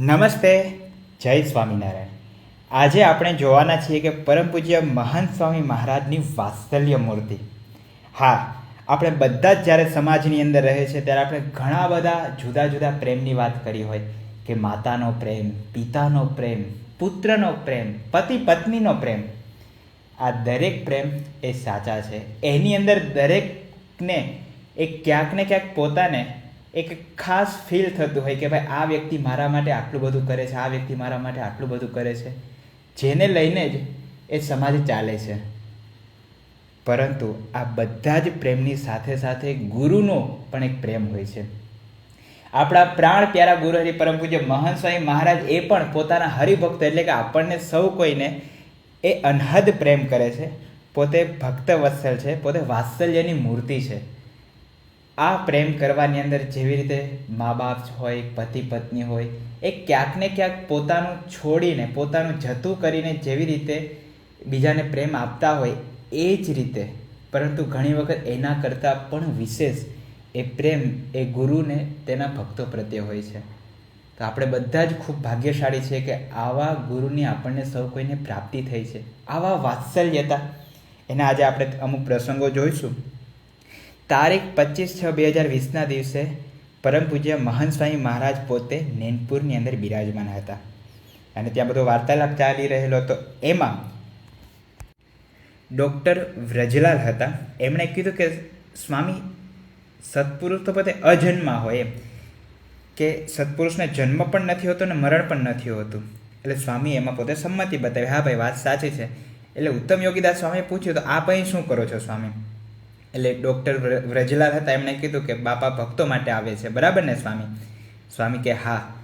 નમસ્તે, જય સ્વામિનારાયણ. આજે આપણે જોવાના છીએ કે પરમ પૂજ્ય મહાન સ્વામી મહારાજની વાત્સલ્ય મૂર્તિ. હા, આપણે બધા જ જ્યારે સમાજની અંદર રહે છે ત્યારે આપણે ઘણા બધા જુદા જુદા પ્રેમની વાત કરી હોય કે માતાનો પ્રેમ, પિતાનો પ્રેમ, પુત્રનો પ્રેમ, પતિ પત્નીનો પ્રેમ. આ દરેક પ્રેમ એ સાચા છે. એની અંદર દરેકને એ ક્યાંક ને ક્યાંક પોતાને એક ખાસ ફીલ થતું હોય કે ભાઈ આ વ્યક્તિ મારા માટે આટલું બધું કરે છે, આ વ્યક્તિ મારા માટે આટલું બધું કરે છે. જેને લઈને જ એ સમાજ ચાલે છે. પરંતુ આ બધા જ પ્રેમની સાથે સાથે ગુરુનો પણ એક પ્રેમ હોય છે. આપણા પ્રાણ પ્યારા ગુરુ હરિ પરમ પૂજ્ય મહંત સ્વામી મહારાજ એ પણ પોતાના હરિભક્ત એટલે કે આપણને સૌ કોઈને એ અનહદ પ્રેમ કરે છે. પોતે ભક્ત વત્સલ છે, પોતે વાત્સલ્યની મૂર્તિ છે. આ પ્રેમ કરવાની અંદર જેવી રીતે મા બાપ હોય પતિ પત્ની હોય, એ ક્યાંક ને ક્યાંક પોતાનું છોડીને, પોતાનું જતું કરીને જેવી રીતે બીજાને પ્રેમ આપતા હોય, એ જ રીતે. પરંતુ ઘણી વખત એના કરતાં પણ વિશેષ એ પ્રેમ એ ગુરુને તેના ભક્તો પ્રત્યે હોય છે. તો આપણે બધા જ ખૂબ ભાગ્યશાળી છે કે આવા ગુરુની આપણને સૌ કોઈને પ્રાપ્તિ થઈ છે. આવા વાત્સલ્યતા. એના આજે આપણે અમુક પ્રસંગો જોઈશું. તારીખ પચીસ છ બે હજાર વીસના દિવસે પરમ પૂજ્ય મહંત સ્વામી મહારાજ પોતે નેનપુરની અંદર બિરાજમાન હતા. અને ત્યાં બધો વાર્તાલાપ ચાલી રહેલો હતો. એમાં ડૉક્ટર વ્રજલાલ હતા. એમણે કીધું કે, સ્વામી, સત્પુરુષ તો પોતે અજન્મા હોય એમ. કે સત્પુરુષને જન્મ પણ નથી હોતો ને મરણ પણ નથી હોતું. એટલે સ્વામી એમાં પોતે સંમતિ બતાવી. હા ભાઈ, વાત સાચી છે. એટલે ઉત્તમ યોગીદાસ સ્વામીએ પૂછ્યું, તો આપ અહીં શું કરો છો સ્વામી? એટલે ડૉક્ટર વ્રજલાલ હતા, એમણે કીધું કે બાપા ભક્તો માટે આવે છે. બરાબર ને સ્વામી? સ્વામી કે, હા,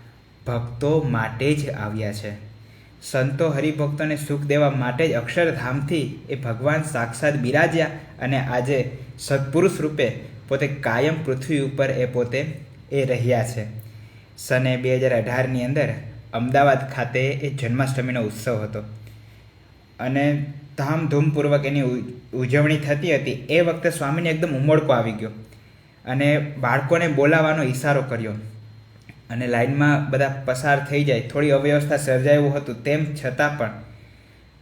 ભક્તો માટે જ આવ્યા છે. સંતો હરિભક્તોને સુખ દેવા માટે જ અક્ષરધામથી એ ભગવાન સાક્ષાત બિરાજ્યા અને આજે સત્પુરુષ રૂપે પોતે કાયમ પૃથ્વી ઉપર એ પોતે એ રહ્યા છે. સને બે હજાર અઢારની અંદર અમદાવાદ ખાતે એ જન્માષ્ટમીનો ઉત્સવ હતો. અને ધામધૂમપૂર્વક એની ઉજવણી થતી હતી. એ વખતે સ્વામીને એકદમ ઉમળકો આવી ગયો અને બાળકોને બોલાવવાનો ઈશારો કર્યો અને લાઈનમાં બધા પસાર થઈ જાય. થોડી અવ્યવસ્થા સર્જાયું હતું તેમ છતાં પણ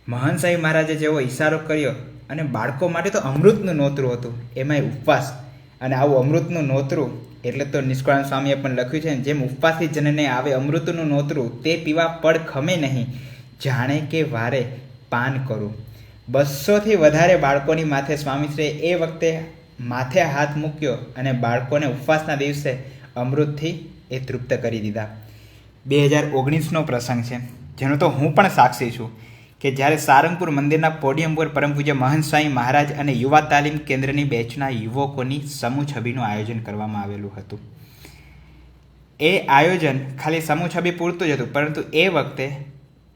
મહાનસાહી મહારાજે જેવો ઈશારો કર્યો અને બાળકો માટે તો અમૃતનું નોતરું હતું. એમાંય ઉપવાસ અને આવું અમૃતનું નોતરું એટલે તો નિષ્કળાન સ્વામીએ પણ લખ્યું છે જેમ ઉપવાસી જનને આવે અમૃતનું નોતરું, તે પીવા પડ ખમે નહીં. જાણે કે વારે પાન કરું. બસોથી વધારે બાળકોની માથે સ્વામીશ્રીએ એ વખતે માથે હાથ મૂક્યો અને બાળકોને ઉપવાસના દિવસે અમૃતથી એ તૃપ્ત કરી દીધા. બે હજાર ઓગણીસનો પ્રસંગ છે. જેનો તો હું પણ સાક્ષી છું કે જ્યારે સારંગપુર મંદિરના પોડિયમ પર પરમ પૂજ્ય મહંત સ્વામી મહારાજ અને યુવા તાલીમ કેન્દ્રની બેચના યુવકોની સમૂહ છબીનું આયોજન કરવામાં આવેલું હતું. એ આયોજન ખાલી સમૂહ છબી પૂરતું જ હતું, પરંતુ એ વખતે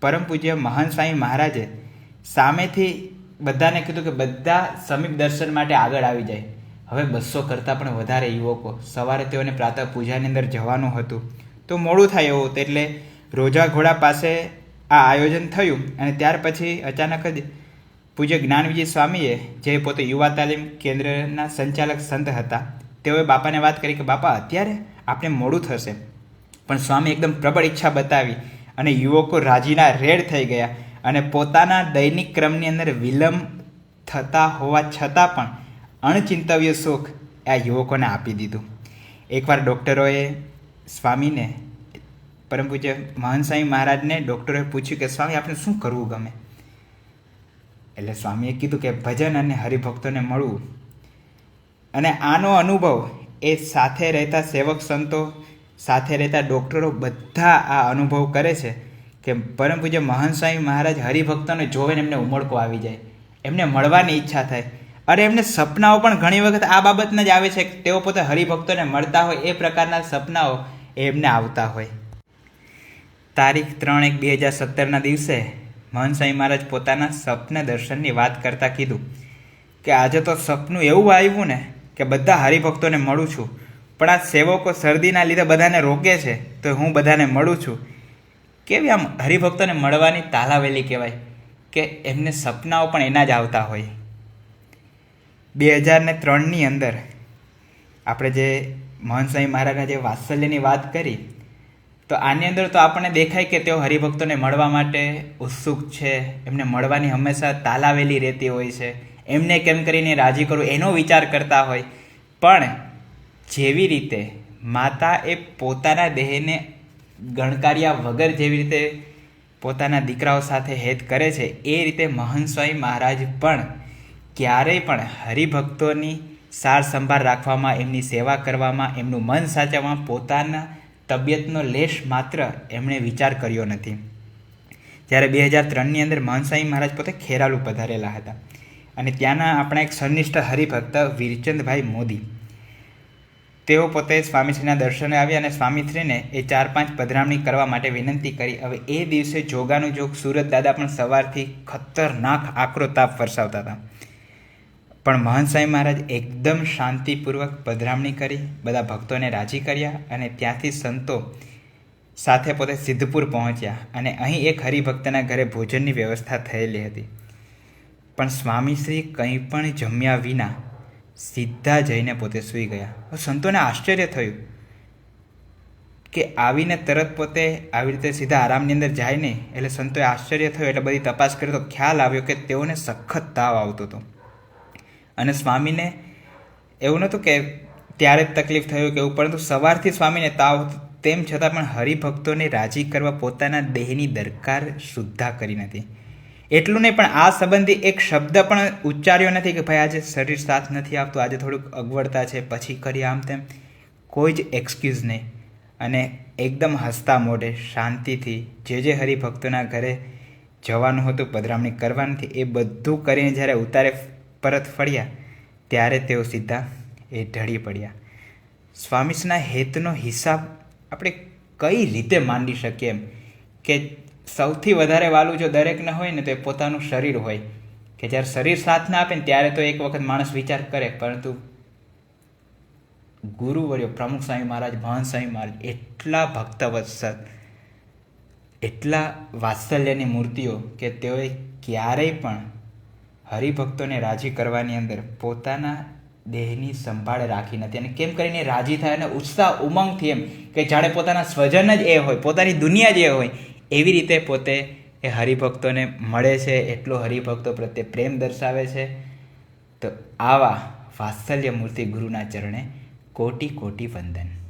પરમ પૂજ્ય મહંત સ્વામી મહારાજે સામેથી બધાને કીધું કે બધા સમીપ દર્શન માટે આગળ આવી જાય. હવે બસો કરતાં પણ વધારે યુવકો સવારે તેઓને પ્રાતઃ પૂજાની અંદર જવાનું હતું. તો મોડું થાય એવું હતું એટલે રોજા ઘોડા પાસે આ આયોજન થયું અને ત્યાર પછી અચાનક જ પૂજ્ય જ્ઞાનવિજય સ્વામીએ, જે પોતે યુવા તાલીમ કેન્દ્રના સંચાલક સંત હતા, તેઓએ બાપાને વાત કરી કે, બાપા, અત્યારે આપણે મોડું થશે. પણ સ્વામી એકદમ પ્રબળ ઈચ્છા બતાવી અને યુવકો રાજીના રેડ થઈ ગયા અને પોતાના દૈનિક ક્રમની અંદર વિલંબ થતા હોવા છતાં પણ અણચિંતવ્ય સુખ આ યુવકોને આપી દીધું. એકવાર ડૉક્ટરોએ સ્વામીને પરમ પૂજ્ય મહંત સ્વામી મહારાજને ડૉક્ટરોએ પૂછ્યું કે, સ્વામી આપણે શું કરવું ગમે? એટલે સ્વામીએ કીધું કે, ભજન અને હરિભક્તોને મળવું. અને આનો અનુભવ એ સાથે રહેતા સેવક સંતો, સાથે રહેતા ડૉક્ટરો બધા આ અનુભવ કરે છે. કે પરમ પૂજ્ય મહાન સ્વામી મહારાજ હરિભક્તોને જોવે ને એમને ઉમળકો આવી જાય. એમને મળવાની ઈચ્છા થાય. અરે એમને સપનાઓ પણ ઘણી વખત આ બાબતના જ આવે છે તેઓ પોતે હરિભક્તોને મળતા હોય, એ પ્રકારના સપનાઓ એમને આવતા હોય. તારીખ ત્રણ એક બે હજાર સત્તરના દિવસે મહંત સ્વામી મહારાજ પોતાના સપન દર્શનની વાત કરતાં કીધું કે આજે તો સપનું એવું આવ્યું ને કે બધા હરિભક્તોને મળું છું. પણ આ સેવકો શરદીના લીધે બધાને રોકે છે, તો હું બધાને મળું છું. કેવી આમ હરિભક્તોને મળવાની તાલાવેલી કહેવાય કે એમને સપનાઓ પણ એના જ આવતા હોય. બે હજાર ને ત્રણની અંદર આપણે જે મહનસાઈ મહારાજના જે વાત્સલ્યની વાત કરી, તો આની અંદર તો આપણને દેખાય કે તેઓ હરિભક્તોને મળવા માટે ઉત્સુક છે, એમને મળવાની હંમેશા તાલાવેલી રહેતી હોય છે. એમને કેમ કરીને રાજી કરવું એનો વિચાર કરતા હોય. પણ જેવી રીતે માતા એ પોતાના દેહને ગણકાર્યા વગર જેવી રીતે પોતાના દીકરાઓ સાથે હેત કરે છે, એ રીતે મહંત સ્વામી મહારાજ પણ ક્યારેય પણ હરિભક્તોની સાર સંભાળ રાખવામાં, એમની સેવા કરવામાં, એમનું મન સાચવવામાં પોતાના તબિયતનો લેશ માત્ર એમણે વિચાર કર્યો નથી. જ્યારે બે હજાર ત્રણની અંદર મહંસાઈ મહારાજ પોતે ખેરાલુ પધારેલા હતા. અને ત્યાંના આપણા એક સન્નિષ્ઠ હરિભક્ત વીરચંદભાઈ મોદી તેઓ પોતે સ્વામીશ્રીના દર્શને આવ્યા અને સ્વામીશ્રીને એ ચાર પાંચ પધરામણી કરવા માટે વિનંતી કરી. હવે એ દિવસે જોગાનું જોગ સુરત દાદા પણ સવારથી ખતરનાક આકરો તાપ વરસાવતા હતા. પણ મહંત સાંઈ મહારાજ એકદમ શાંતિપૂર્વક પધરામણી કરી, બધા ભક્તોને રાજી કર્યા અને ત્યાંથી સંતો સાથે પોતે સિદ્ધપુર પહોંચ્યા અને અહીં એક હરિભક્તના ઘરે ભોજનની વ્યવસ્થા થયેલી હતી. પણ સ્વામીશ્રી કંઈ પણ જમ્યા વિના સીધા જઈને પોતે સૂઈ ગયા. સંતોને આશ્ચર્ય થયું કે આવીને તરત પોતે આવી રીતે સીધા આરામની અંદર જાય નહીં, એટલે સંતોએ આશ્ચર્ય થયું, એટલે બધી તપાસ કરી તો ખ્યાલ આવ્યો કે તેઓને સખત તાવ આવતો હતો. અને સ્વામીને એવું નહોતું કે ત્યારે જ તકલીફ થયું કે એવું, પરંતુ સવારથી સ્વામીને તાવ હતો, તેમ છતાં પણ હરિભક્તોને રાજી કરવા પોતાના દેહની દરકાર શુદ્ધા કરી નથી. એટલું નહીં, પણ આ સંબંધી એક શબ્દ પણ ઉચ્ચાર્યો નથી કે ભાઈ આજે શરીર સાથ નથી આપતું આજે થોડુંક અગવડતા છે, પછી કરી આમ તેમ. કોઈ જ એક્સક્યુઝ નહીં. અને એકદમ હસતા મોઢે, શાંતિથી જે જે હરિભક્તોના ઘરે જવાનું હતું, પધરામણી કરવાની હતી, એ બધું કરીને જ્યારે ઉતારે પરત ફળ્યા ત્યારે તેઓ સીધા એ ઢળી પડ્યા. સ્વામીસના હેતનો હિસાબ આપણે કઈ રીતે માંડી શકીએ એમ? કે સૌથી વધારે વાલું જો દરેકને હોય ને તો એ પોતાનું શરીર હોય. કે જ્યારે શરીર સાથ ના આપે ને ત્યારે તો એક વખત માણસ વિચાર કરે, પરંતુ ગુરુવર્યો પ્રમુખ સ્વામી મહારાજ મહંત સ્વામી મહારાજ, એટલા ભક્તવત્સલ, એટલા વાત્સલ્યની મૂર્તિઓ કે તેઓએ ક્યારેય પણ હરિભક્તોને રાજી કરવાની અંદર પોતાના દેહની સંભાળ રાખી નથી. અને કેમ કરીને રાજી થાય અને ઉત્સાહ ઉમંગથી એમ કે જાણે પોતાના સ્વજન જ એ હોય, પોતાની દુનિયા જ એ હોય એવી રીતે પોતે એ હરિભક્તોને મળે છે, એટલો હરિભક્તો પ્રત્યે પ્રેમ દર્શાવે છે. તો આવા વાત્સલ્ય મૂર્તિ ગુરુના ચરણે કોટી કોટી વંદન.